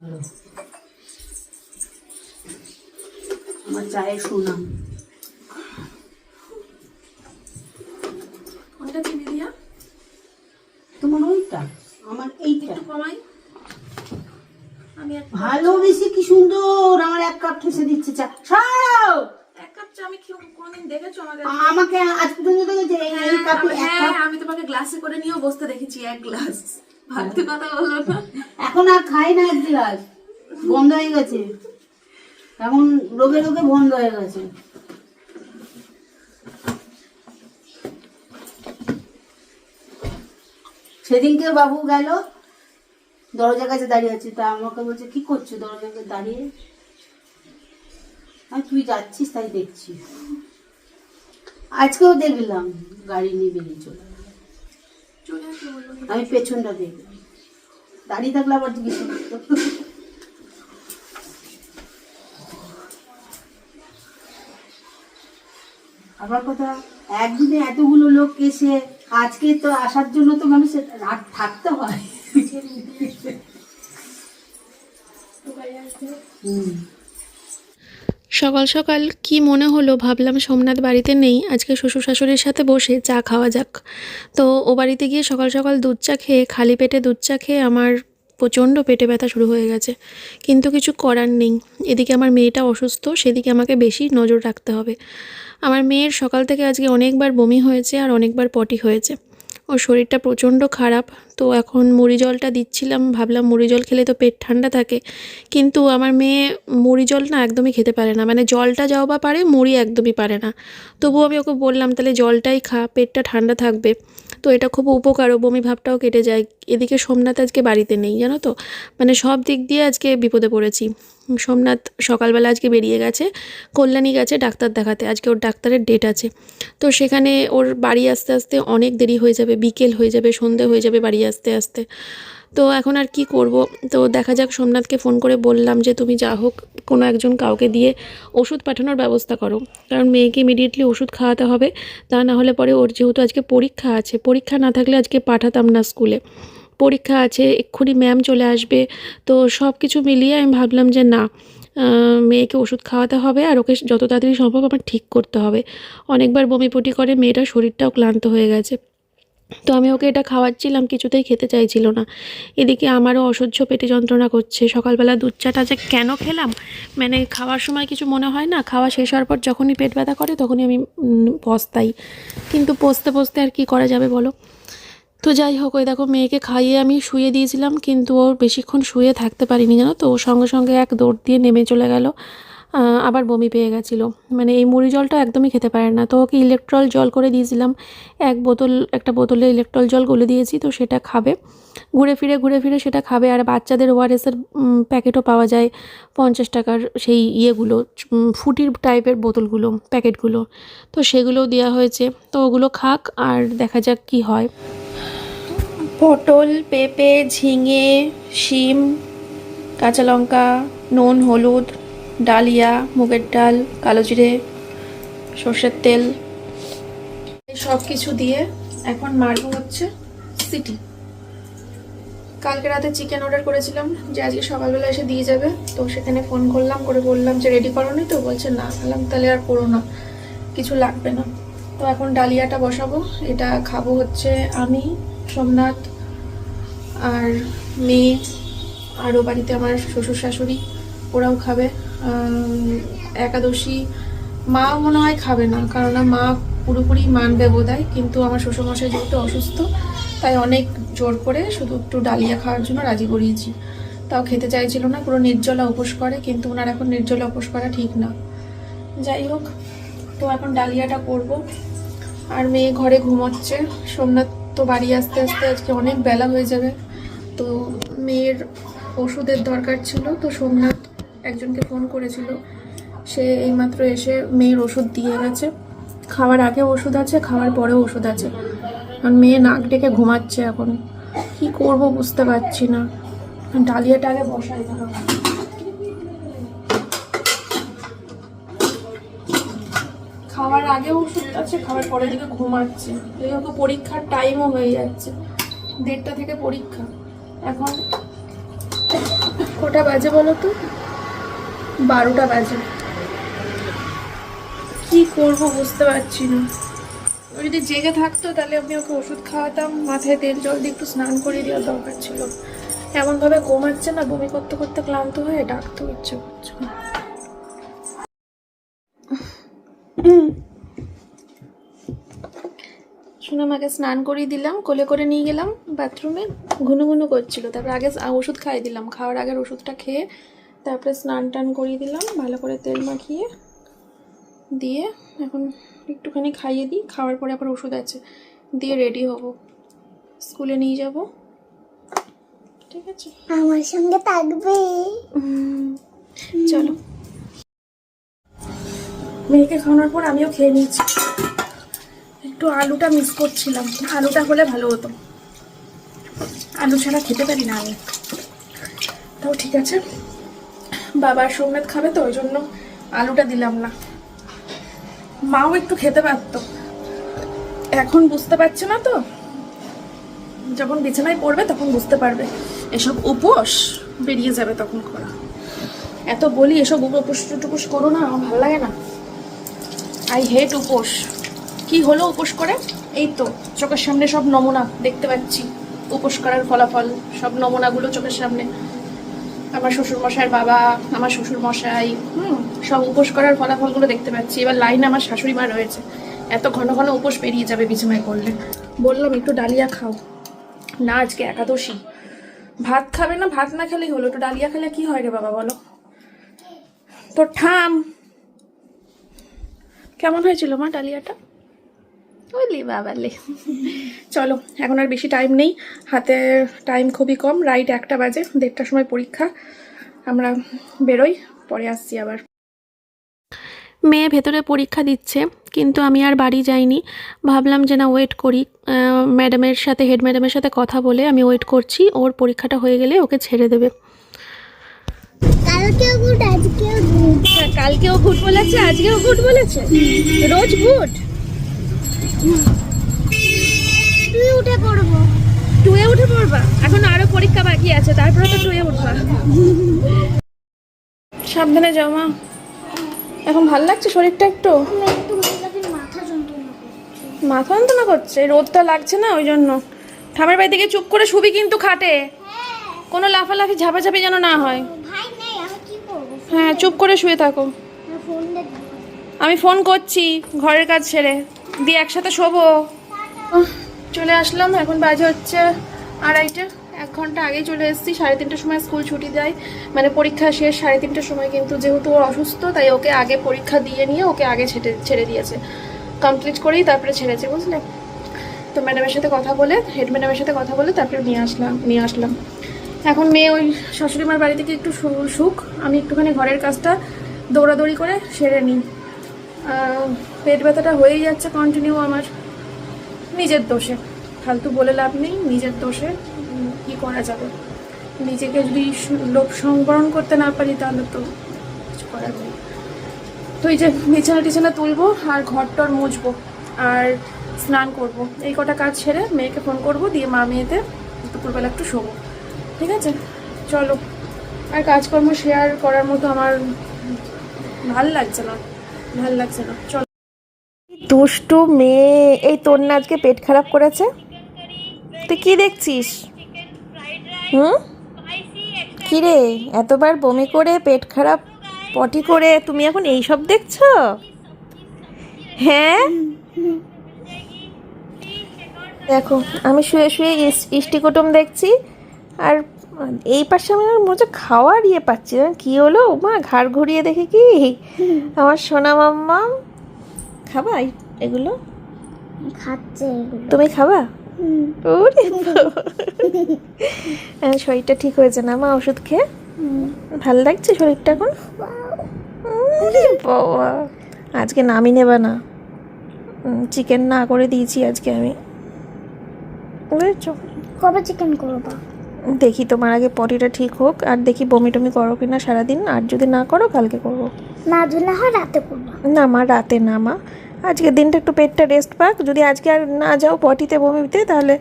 আমার কোনটা চিনি দিয়া? তোমার ওইটা? আমার এইটা। কমাই। আমি এক ভালো বেশি কি সুন্দর আমার এক কাপ ঠেসে দিচ্ছে চা। সরাও এক কাপ চা আমি খেয়ে কোনোদিন দেখেছ আমাকে? আমাকে আজ পর্যন্ত দেখেছে? এই এই কাপে এক হ্যাঁ কাপ আমি তোমাকে গ্লাসে করে নিয়েও বসতে দেখেছি এক গ্লাস ভাবতে কথা বলল না। এখন আর খাই না এক গ্লাস। বন্ধ হয়ে গেছে। এখন রোগে রোগে বন্ধ হয়ে গেছে। সেদিনকে বাবু গেল, দরজার কাছে দাঁড়িয়ে আছে। তা আমাকে বলছে, কি করছ দরজার কাছে দাঁড়িয়ে? আর তুই যাচ্ছিস, তাই দেখছি। আজকেও দেখলাম, গাড়ি নিয়ে বেরিয়ে চলে গেল। চলে আসবে বলল আমি পেছনটা দেখলাম দাঁড়িয়ে থাকলে আবার জিজ্ঞেস আবার কথা, একদিনে এতগুলো লোক এসে আজকে তো আসার জন্য তো মানুষের রাত থাকতে হয়। হুম। সকাল সকাল কি মনে হলো? ভাবলাম সোমনাথ বাড়িতে নেই, আজকে শ্বশুর শাশুড়ির সাথে বসে চা খাওয়া যাক। তো ও বাড়িতে গিয়ে সকাল সকাল দুধ চা খেয়ে, খালি পেটে দুধ চা খেয়ে আমার প্রচণ্ড পেটে ব্যথা শুরু হয়ে গেছে। কিন্তু কিছু করার নেই। এদিকে আমার মেয়েটা অসুস্থ, সেদিকে আমাকে বেশি নজর রাখতে হবে। আমার মেয়ের সকাল থেকে আজকে অনেকবার বমি হয়েছে আর অনেকবার পটি হয়েছে। ওর শরীরটা প্রচণ্ড খারাপ। তো এখন মুড়ি জলটা দিচ্ছিলাম, ভাবলাম মুড়ি জল খেলে তো পেট ঠান্ডা থাকে। কিন্তু আমার মেয়ে মুড়ি জল না একদমই খেতে পারে না। মানে জলটা যাও বা পারে, মুড়ি একদমই পারে না। তবুও আমি ওকে বললাম, তাহলে জলটাই খা, পেটটা ঠান্ডা থাকবে। তো এটা খুব উপকারও বমি ভাবটাও কেটে যায়। এদিকে সোমনাথ আজকে বাড়িতে নেই, জানো তো? মানে সব দিক দিয়ে আজকে বিপদে পড়েছি। সোমনাথ সকালবেলা আজকে বেরিয়ে গেছে, কল্যাণী গেছে ডাক্তার দেখাতে। আজকে ওর ডাক্তারের ডেট আছে। তো সেখানে ওর বাড়ি আসতে আসতে অনেক দেরি হয়ে যাবে, বিকেল হয়ে যাবে, সন্ধে হয়ে যাবে বাড়ি আসতে আস্তে। তো এখন আর কি করব? তো দেখা যাক, সোমনাথকে ফোন করে বললাম যে, তুমি যা হোক, কোনো একজন কাউকে দিয়ে ওষুধ পাঠানোর ব্যবস্থা করো। কারণ মেয়েকে ইমিডিয়েটলি ওষুধ খাওয়াতে হবে। তা না হলে পরে ওর যেহেতু আজকে পরীক্ষা আছে, পরীক্ষা না থাকলে আজকে পাঠাতাম না স্কুলে। পরীক্ষা আছে, এক্ষুনি ম্যাম চলে আসবে। তো সব কিছু মিলিয়ে আমি ভাবলাম যে, না মেয়েকে ওষুধ খাওয়াতে হবে আর ওকে যত তাড়াতাড়ি সম্ভব আমার ঠিক করতে হবে। অনেকবার বমিপটি করে মেয়েটার শরীরটাও ক্লান্ত হয়ে গেছে। তো আমি ওকে এটা খাওয়াচ্ছিলাম, কিছুতেই খেতে চাইছিল না। এদিকে আমারও অসহ্য পেটে যন্ত্রণা করছে। সকালবেলা দুধ চাটা যে কেন খেলাম? মানে খাওয়ার সময় কিছু মনে হয় না? খাওয়া শেষ হওয়ার পর যখনই পেট ব্যথা করে, তখনই আমি পস্তাই। কিন্তু পস্তে পস্তে আর কি করা যাবে বলো? তো যাই হোক, ওই দেখো মেয়েকে খাইয়ে আমি শুয়ে দিয়েছিলাম, কিন্তু ওর বেশিক্ষণ শুয়ে থাকতে পারিনি, জানো তো? ও সঙ্গে সঙ্গে এক দৌড় দিয়ে নেমে চলে গেল। আবার বমি পেয়ে গেছিল। মানে এই মুড়ি জলটা একদমই খেতে পারে না। তো ওকে ইলেকট্রল জল করে দিয়েছিলাম। এক বোতল, একটা বোতলে ইলেকট্রল জল গুলে দিয়েছি, তো সেটা খাবে। ঘুরে ফিরে ঘুরে ফিরে সেটা খাবে। আর বাচ্চাদের ওআরএসের প্যাকেটও পাওয়া যায়। পঞ্চাশ টাকার সেই ইয়েগুলো ফুটির টাইপের বোতলগুলো, প্যাকেটগুলো। তো সেগুলোও দেওয়া হয়েছে। তো ওগুলো খাক আর দেখা যাক কি হয়। পটল, পেঁপে, ঝিঙে, শিম, কাঁচা লঙ্কা, নুন, হলুদ ডালিয়া, মুগের ডাল, কালো জিরে, সর্ষের তেল সব কিছু দিয়ে এখন মারবো হচ্ছে সিটি। কালকে রাতে চিকেন অর্ডার করেছিলাম, যে আজকে সকালবেলা এসে দিয়ে যাবে, তো সেখানে ফোন করলাম, করে বললাম যে রেডি করোনি তো? বলছে, না। বললাম, তাহলে আর করো না, কিছু লাগবে না। তো এখন ডালিয়াটা বসাবো, এটা খাব হচ্ছে আমি, সোমনাথ আর মেয়ে আরও বাড়িতে আমার শ্বশুর শাশুড়ি। ওরাও খাবে। একাদশী মা মনে হয় খাবে না কারণ মা পুরোপুরি মানবে বোধহয়, কিন্তু আমার শ্বশুরমশাই যেহেতু অসুস্থ, তাই অনেক জোর করে শুধু একটু ডালিয়া খাওয়ার জন্য রাজি করিয়েছি। তাও খেতে চাইছিল না, পুরো নির্জলা উপোস করে, কিন্তু ওনার এখন নির্জলা উপোস করা ঠিক না। যাই হোক, তো এখন ডালিয়াটা করব। আর মেয়ে ঘরে ঘুমোচ্ছে। সোমনাথ তো বাড়ি আসতে আসতে আজকে অনেক বেলা হয়ে যাবে। তো মেয়ের ওষুধের দরকার ছিল, তো সোমনাথ একজনকে ফোন করেছিল। সে এইমাত্র এসে মেয়ের ওষুধ দিয়ে গেছে। খাওয়ার আগে ওষুধ আছে, খাওয়ার পরেও ওষুধ আছে। কারণ মেয়ে নাক ডেকে ঘুমাচ্ছে এখন। কি করব বুঝতে পারছি না। ডালিয়াটা আগে বসাই ধরো। খাওয়ার আগে ওষুধ আছে, খাওয়ার পরের দিকে ঘুমাচ্ছে। এই পরীক্ষার টাইমও হয়ে যাচ্ছে। দেড়টা থেকে পরীক্ষা। এখন কটা বাজে বলো তো? বারোটা বাজে। কি করব বুঝতে পারছি না। ও যদি জেগে থাকতো তাহলে আমি ওকে ওষুধ খাওয়াতাম, মাথায় তেল জল দিয়ে একটু স্নান করিয়ে দেওয়ার দরকার ছিল। এমনভাবে ঘুমাচ্ছে না, বমি করতে করতে ক্লান্ত হয়ে ডাকতে ইচ্ছে করছে না। সোনামাকে স্নান করিয়ে দিলাম, কোলে করে নিয়ে গেলাম, বাথরুমে, ঘুনু ঘুনু করছিল। তারপর আগে ওষুধ খাইয়ে দিলাম, খাওয়ার আগের ওষুধটা খেয়ে তারপরে স্নান টান করিয়ে দিলাম ভালো করে তেল মাখিয়ে দিয়ে এখন একটুখানি খাইয়ে দিই খাওয়ার পরে আবার ওষুধ আছে দিয়ে রেডি হব। স্কুলে নিয়ে যাব। ঠিক আছে? আমার সঙ্গে থাকবে। চলো। মেয়েকে খাওয়ানোর পর আমিও খেয়ে নিয়েছি। একটু আলুটা মিস করছিলাম। আলুটা হলে ভালো হতো। আলু ছাড়া খেতে পারি না আমি। তাও ঠিক আছে। বাবার সোমনাথ খাবে তো, ওই জন্য আলুটা দিলাম না। মাও একটু খেতে পারতো। এখন বুঝতে পারছে না তো? যখন বিছানায় পড়বে তখন বুঝতে পারবে। এসব উপোস বেরিয়ে যাবে তখন করা। এত বলি এসব উপোস টুপোস করো না, আমার ভালো লাগে না। আই হেট উপোস। কি হলো উপোস করে? এই তো, চোখের সামনে সব নমুনা দেখতে পাচ্ছি। উপোস করার ফলাফল, সব নমুনাগুলো চোখের সামনে। আমার শ্বশুর মশাইয়ের বাবা, আমার শ্বশুর মশাই হুম, সব উপোস করার ফলাফলগুলো দেখতে পাচ্ছি। এবার লাইনে আমার শাশুড়ি মা রয়েছে। এত ঘন ঘন উপোস পেরিয়ে যাবে বিছানায় করলে বললাম, একটু ডালিয়া খাও। না, আজকে একাদশী। ভাত খাবে না? ভাত না খেলেই হলো। একটু ডালিয়া খেলে কি হয় রে বাবা, বলো? তো ঠাম। কেমন হয়েছিল মা ডালিয়াটা? বলি বাবালে চলো এখন আর বেশি টাইম নেই। হাতে টাইম খুবই কম রাইট একটা বাজে দেড়টার সময় পরীক্ষা। আমরা বেরোই পরে আসছি আবার। মেয়ে ভেতরে পরীক্ষা দিচ্ছে কিন্তু আমি আর বাড়ি যাইনি। ভাবলাম যে না ওয়েট করি। ম্যাডামের সাথে হেড ম্যাডামের সাথে কথা বলে আমি ওয়েট করছি ওর পরীক্ষাটা হয়ে গেলে ওকে ছেড়ে দেবে। কালকেও গুড বলেছে আজকেও গুড বলেছে? রোজ গুড তুই উঠে পড়ব। টুয়ে উঠে পড়বা। এখন আরও পরীক্ষা বাকি আছে তারপরে তো টুয়ে উঠবা। সাবধানে যাও মা। এখন ভালো লাগছে শরীরটা একটু? মাথা যন্ত্রণা করছে। করছে? রোদটা লাগছে না ওই জন্য? ঠামের বাড়ি থেকে চুপ করে শুবি কিন্তু খাটে। কোনো লাফালাফি ঝাপাঝাপি যেন না হয়। হ্যাঁ চুপ করে শুয়ে থাকো। আমি ফোন করছি ঘরের কাজ ছেড়ে দিয়ে একসাথে শোবো। চলে আসলাম, এখন বাজে হচ্ছে আড়াইটে। এক ঘণ্টা আগেই চলে এসেছি, সাড়ে তিনটের সময় স্কুল ছুটি দেয়। মানে পরীক্ষা শেষ, সাড়ে তিনটের সময় কিন্তু যেহেতু ও অসুস্থ, তাই ওকে আগে পরীক্ষা দিয়ে নিয়ে ওকে আগে ছেড়ে ছেড়ে দিয়েছে। কমপ্লিট করেই তারপরে ছেড়েছে, বুঝলে? তো ম্যাডামের সাথে কথা বলে, হেড ম্যাডামের সাথে কথা বলে তারপরে নিয়ে আসলাম নিয়ে আসলাম। এখন মেয়ে ওই শাশুড়িমার বাড়ি থেকে একটু সুখ আমি একটুখানি ঘরের কাজটা দৌড়াদৌড়ি করে সেরে নিই। পেট ব্যথাটা হয়েই যাচ্ছে কন্টিনিউ আমার। নিজের দোষে। ফালতু বলে লাভ নেই, নিজের দোষে কি করা যাবে? নিজেকে যদি লোভ সংবরণ করতে না পারি তাহলে তো কিছু করার নেই। তো এই যে বিছানা টিছানা তুলবো আর ঘর টর মুছবো আর স্নান করব। এই কটা কাজ ছেড়ে মেয়েকে ফোন করব, দিয়ে মা মেয়েতে দুপুরবেলা একটু শোবো। ঠিক আছে? চলো। আর কাজকর্ম শেয়ার করার মতো আমার ভালো লাগছে না। ভালো লাগছে না। চল। দুষ্টু মেয়ে। এই তোর না আজকে পেট খারাপ করেছে? তুই কি দেখছিস? হুম? কি রে? এতবার বমি করে পেট খারাপ পটি করে তুমি এখন এই সব দেখছ? হ্যাঁ? দেখো আমি শুয়ে শুয়ে ইস- ইষ্টি কুটুম দেখছি। আর এই পাশে আমি আমার মজা খাওয়ার ইয়ে পাচ্ছি কি হলো? মা ঘাড় ঘুরিয়ে দেখে কি? আমার সোনা মাম্মা। খাবা এই- এগুলো? খাচ্ছে তুমি খাবা? ওরে হ্যাঁ, শরীরটা ঠিক হয়েছে না মা? ওষুধ খেয়ে। ভালো লাগছে শরীরটা এখন? বাবা। আজকে নামই নেবে না। চিকেন না করে দিয়েছি আজকে আমি। বুঝেছ কবে চিকেন করবা? দেখি তোমার আগে পটিটা ঠিক হোক আর দেখি বমি টমি করো কিনা সারাদিন আর যদি না করো কালকে করব। না যদি হয় রাতে করবা। না মা রাতে না মা। আজকে দিনটা একটু পেটটা রেস্ট পাক যদি আজকে আর না যাও পটিতে বমিতে তাহলে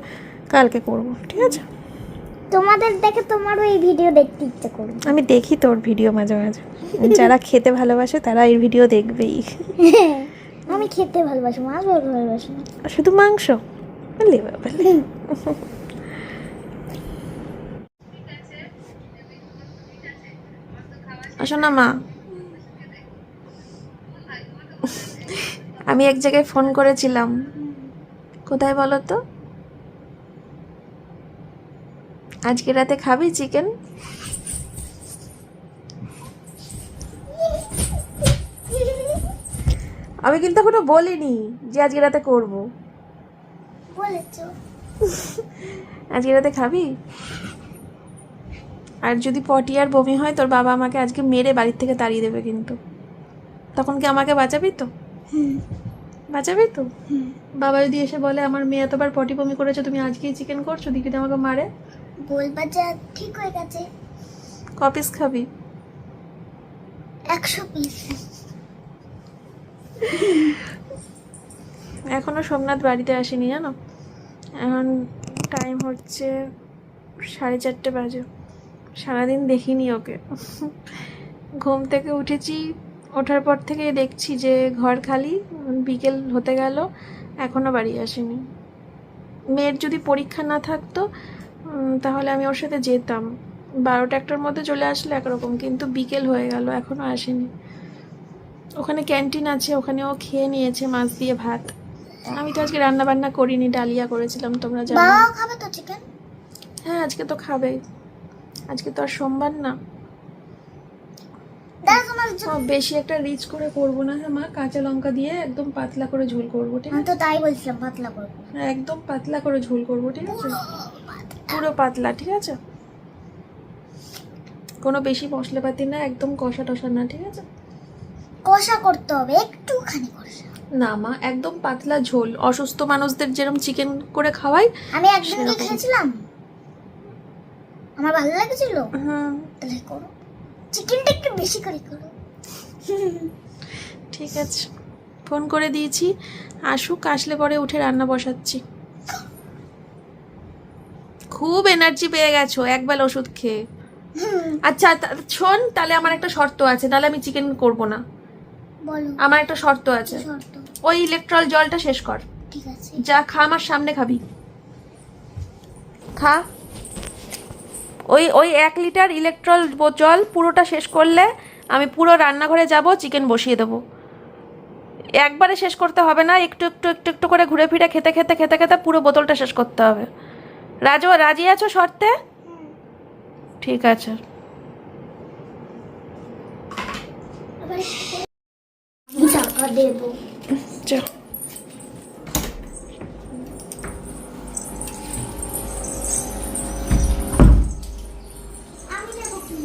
কালকে করব ঠিক আছে? তোমাদের দেখে তোমারও এই ভিডিও দেখতে ইচ্ছে করবে। আমি দেখি তোর ভিডিও মাঝে মাঝে। যারা খেতে ভালোবাসে তারা এই ভিডিও দেখবেই। আমি খেতে ভালোবাসি মাছ ভালোবাসি শুধু মাংস? বলে বাবা। আসো না মা। আমি এক জায়গায় ফোন করেছিলাম। কোথায় বলো তো? আজকে রাতে খাবি চিকেন? আমি কিন্তু এখনও বলিনি যে আজকে রাতে করব। আজকে রাতে খাবি? আর যদি পটি আর বমি হয় তোর বাবা আমাকে আজকে মেরে বাড়ির থেকে তাড়িয়ে দেবে কিন্তু। তখন কি আমাকে বাঁচাবি তো? বাঁচাবি তো? বাবা যদি এসে বলে আমার মেয়ে এতবার পটি বমি করেছে তুমি আজকেই চিকেন করছ দিকে আমাকে মারে? বলবা যে ঠিক হয়ে গেছে। ক পিস খাবি? একশো পিস এখনও সোমনাথ বাড়িতে আসেনি জানো? এখন টাইম হচ্ছে সাড়ে চারটে বাজে। সারাদিন দেখিনি ওকে। ঘুম থেকে উঠেছি ওঠার পর থেকে দেখছি যে ঘর খালি বিকেল হতে গেল এখনও বাড়ি আসেনি। মেয়ের যদি পরীক্ষা না থাকতো তাহলে আমি ওর সাথে যেতাম। বারোটা একটার মধ্যে চলে আসলে একরকম কিন্তু বিকেল হয়ে গেল এখনও আসেনি। ওখানে ক্যান্টিন আছে ওখানে ও খেয়ে নিয়েছে মাছ দিয়ে ভাত। আমি তো আজকে রান্না বান্না করিনি ডালিয়া করেছিলাম তোমরা জানো। খাবে তো চিকেন হ্যাঁ আজকে তো খাবে। আজকে তো আর সোমবার না। বেশি একটা রিচ করে করব না হ্যাঁ মা? কাঁচা লঙ্কা দিয়ে একদম পাতলা করে ঝোল করব ঠিক আছে তো তাই বলছিলাম পাতলা করব। হ্যাঁ একদম পাতলা করে ঝোল করব ঠিক আছে? পুরো পাতলা ঠিক আছে? কোনো বেশি মশলাপাতি না একদম কষা টষা না ঠিক আছে? কষা করতে হবে একটুখানি কষা। না মা একদম পাতলা ঝোল। অসুস্থ মানুষদের যেরকম চিকেন করে খাওয়াই আমি একদিন খেয়েছিলাম? আমার ভালো লেগেছিল? হুম তাহলে করো। চিকেনটা একটু বেশি করে করো। ঠিক আছে। ফোন করে দিয়েছি। আসুক আসলে পরে উঠে রান্না বসাচ্ছি। খুব এনার্জি পেয়ে গেছো একবেলা ওষুধ খেয়ে। আচ্ছা শোন তাহলে আমার একটা শর্ত আছে তাহলে আমি চিকেন করব না। বলো। আমার একটা শর্ত আছে। শর্ত? ওই ইলেকট্রল জলটা শেষ কর। ঠিক আছে। যা খা আমার সামনে খাবি। খা। ওই ওই এক লিটার ইলেকট্রল জল পুরোটা শেষ করলে আমি পুরো রান্নাঘরে যাব চিকেন বসিয়ে দেবো একবারে শেষ করতে হবে না একটু একটু একটু একটু করে ঘুরে ফিরে খেতে খেতে খেতে খেতে পুরো বোতলটা শেষ করতে হবে রাজু রাজি আছো শর্তে ঠিক আছে দেবো চল আমি দেবো কি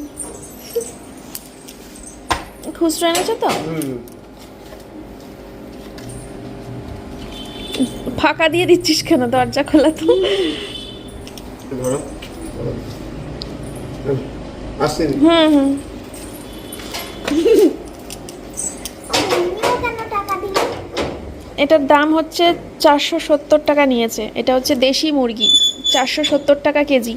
খুচরো এনেছো তো? ফাঁকা দিয়ে দিচ্ছিস কেন? দরজা খোলা তো। হুম হুম। এটার দাম হচ্ছে চারশো সত্তর টাকা নিয়েছে। এটা হচ্ছে দেশি মুরগি চারশো সত্তর টাকা কেজি।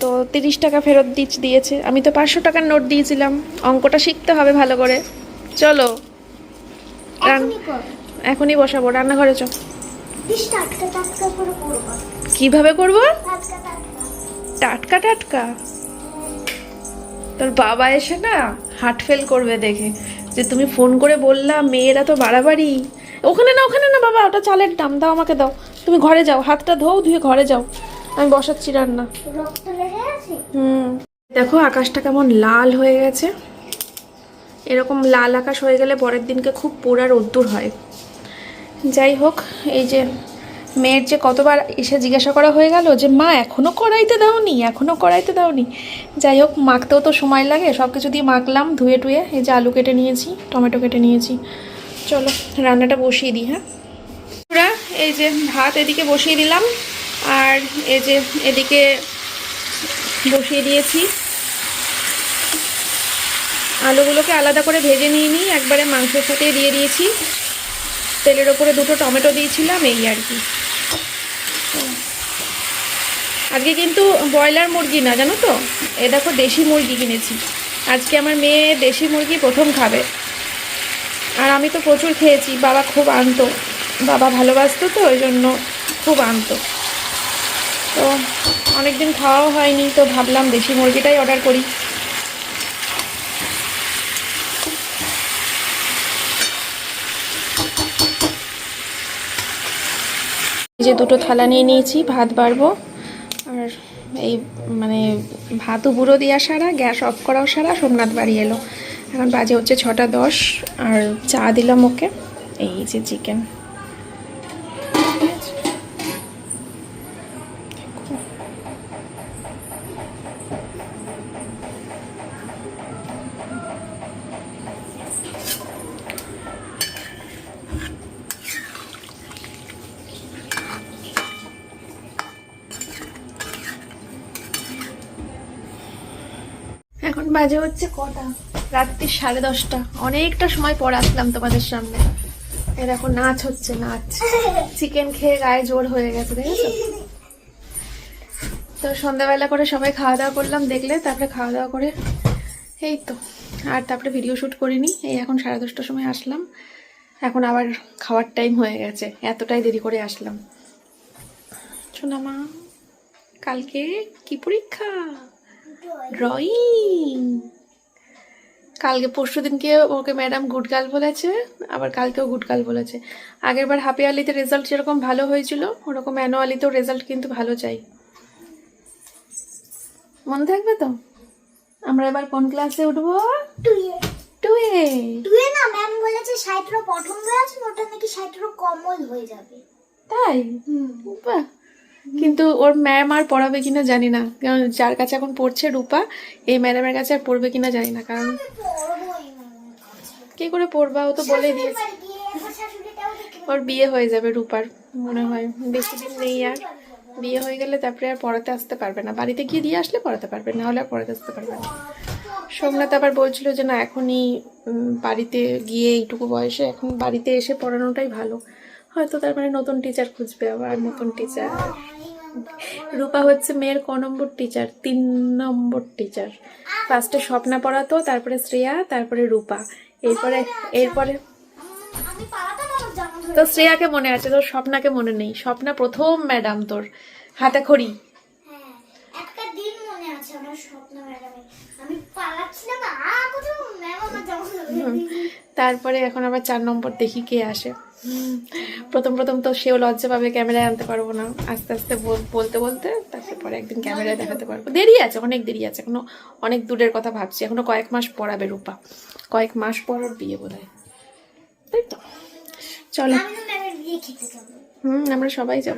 তো তিরিশ টাকা ফেরত দিচ দিয়েছে। আমি তো পাঁচশো টাকার নোট দিয়েছিলাম। অঙ্কটা শিখতে হবে ভালো করে। চলো। এখনই কর। এখনই বসাবো। রান্নাঘরে চ। বেশ টাটকা টাটকা করে করব। কীভাবে করব? টাটকা টাটকা। তোর বাবা এসে না হার্ট ফেল করবে দেখে। যে তুমি ফোন করে বললাম মেয়েরা তো বাড়াবাড়ি। ওখানে না ওখানে না বাবা ওটা চালের দাম দাও আমাকে দাও। তুমি ঘরে যাও হাতটা ধোও ধুয়ে ঘরে যাও। আমি বসাচ্ছি রান্না। হুম। দেখো, আকাশটা কেমন লাল হয়ে গেছে। এরকম লাল আকাশ হয়ে গেলে পরের দিনকে খুব পোড়া রোদ্দুর হয়। যাই হোক, এই যে মেয়ের যে কতবার এসে জিজ্ঞাসা করা হয়ে গেল যে, মা এখনও কড়াইতে দাওনি? এখনও কড়াইতে দাওনি? যাই হোক, মাখতেও তো সময় লাগে। সব কিছু দিয়ে মাখলাম, ধুয়ে টুয়ে এই যে আলু কেটে নিয়েছি, টমেটো কেটে নিয়েছি। চলো, রান্নাটা বসিয়ে দিই হ্যাঁ? এই যে ভাত এদিকে বসিয়ে দিলাম। আর এই যে এদিকে বসিয়ে দিয়েছি। আলুগুলোকে আলাদা করে ভেজে নিয়ে নিই, একবারে মাংসের সাথে দিয়ে দিয়েছি। তেলের ওপরে দুটো টমেটো দিয়েছিলাম, এই আর কি। আজকে কিন্তু ব্রয়লার মুরগি না, জানো তো? এ দেখো দেশি মুরগি কিনেছি। আজকে আমার মেয়ে দেশি মুরগি প্রথম খাবে। আর আমি তো প্রচুর খেয়েছি, বাবা খুব আনতো। বাবা ভালোবাসতো তো, ওই জন্য খুব আনতো। তো অনেকদিন খাওয়াও হয়নি, তো ভাবলাম দেশি মুরগিটাই অর্ডার করি। যে দুটো থালা নিয়ে নিয়েছি, ভাত বাড়বো। আর এই মানে ভাতও বুড়ো দেওয়া সারা, গ্যাস অফ করাও সারা, সোমনাথ বাড়ি এলো। এখন বাজে হচ্ছে ছটা দশ, আর চা দিলাম ওকে। এই যে চিকেন এখন বাজে হচ্ছে কটা? রাত্রি সাড়ে দশটা। অনেকটা সময় পরে আসলাম তোমাদের সামনে। এ দেখো, নাচ হচ্ছে, নাচ। চিকেন খেয়ে গায়ে জোর হয়ে গেছে, দেখেছ? তো সন্ধ্যাবেলা করে সবাই খাওয়া দাওয়া করলাম, দেখলে, তারপরে খাওয়া দাওয়া করে, এই তো। আর তারপরে ভিডিও শ্যুট করিনি, এই এখন সাড়ে দশটার সময় আসলাম। এখন আবার খাওয়ার টাইম হয়ে গেছে, এতটাই দেরি করে আসলাম। শোনা মা কালকে কি পরীক্ষা? ড্রয়িং কালকে পরশু দিনকে ওকে ম্যাডাম গুড গার্ল বলেছে আবার কালকেও গুড গার্ল বলেছে। আগের বার হাফ ইয়ারলিতে রেজাল্ট যেরকম ভালো হয়েছিল ওরকম অ্যানুয়ালিতেও রেজাল্ট কিন্তু ভালো চাই। মনে থাকবে তো? আমরা এবার কোন ক্লাসে উঠবো? টুয়ে টুয়ে না ম্যাম বলেছে প্রথম ওটা নাকি কমল হয়ে যাবে। তাই? বাহ। কিন্তু ওর ম্যাম আর পড়াবে কিনা জানি না। কারণ যার কাছে এখন পড়ছে রূপা এই ম্যাডামের কাছে আর পড়বে কিনা জানি না। কারণ কি করে পড়বা? ও তো বলে দিয়েছে। ওর বিয়ে হয়ে যাবে রূপার মনে হয়। বেশি দিন নেই আর। বিয়ে হয়ে গেলে তারপরে আর পড়াতে আসতে পারবে না। বাড়িতে গিয়ে দিয়ে আসলে পড়াতে পারবে না হলে আর পড়াতে আসতে পারবে না। সোমনাথ আবার বলছিল যে না এখনই বাড়িতে গিয়ে এইটুকু বয়সে এখন বাড়িতে এসে পড়ানোটাই ভালো। হয়তো তার মানে নতুন টিচার খুঁজবে আবার নতুন টিচার রূপা হচ্ছে মেয়ের ক নম্বর টিচার তিন নম্বর টিচার ফার্স্টে স্বপ্না পড়াতো, তারপরে শ্রেয়া, তারপরে রূপা। এরপরে এরপরে তো শ্রেয়াকে মনে আছে, তোর স্বপ্নাকে মনে নেই। স্বপ্না প্রথম ম্যাডাম তোর। হাতে খড়ি হ্যাঁ তারপরে এখন আবার চার নম্বর দেখি কে আসে। প্রথম প্রথম তো সেও লজ্জা পাবে ক্যামেরায় আনতে পারব না। আস্তে আস্তে বল- বলতে বলতে তারপরে পরে একদিন ক্যামেরায় দেখাতে পারব। দেরি আছে অনেক দেরি আছে এখনও অনেক দূরের কথা ভাবছি। এখনও কয়েক মাস পড়াবে রূপা। কয়েক মাস পর বিয়ে বোধ হয় তাই তো? চলো। হুম আমরা সবাই যাব।